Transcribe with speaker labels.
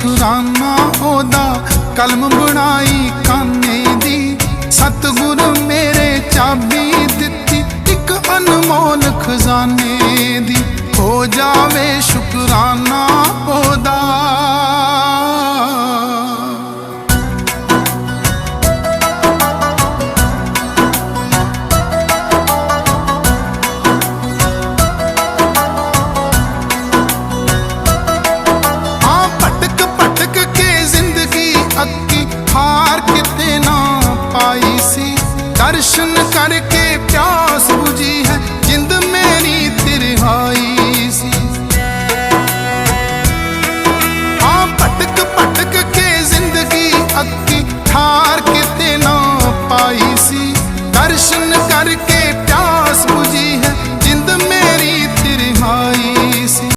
Speaker 1: ਸ਼ੁਕਰਾਨਾ ਉਹਦਾ ਕਲਮ ਬਣਾਈ ਕਾਨੇ ਦੀ। ਸਤਿਗੁਰ ਮੇਰੇ ਚਾਬੀ ਦਿੱਤੀ, ਇੱਕ ਅਨਮੋਲ ਖਜ਼ਾਨੇ ਦੀ। ਹੋ ਜਾਵੇ ਸ਼ੁਕਰਾਨਾ हार कितना पाई सी। दर्शन करके प्यास बुझी है, जिंद मेरी तिरहाई सी। हाँ पटक पटक के ज़िंदगी अक्की हार कितना पाई सी। दर्शन करके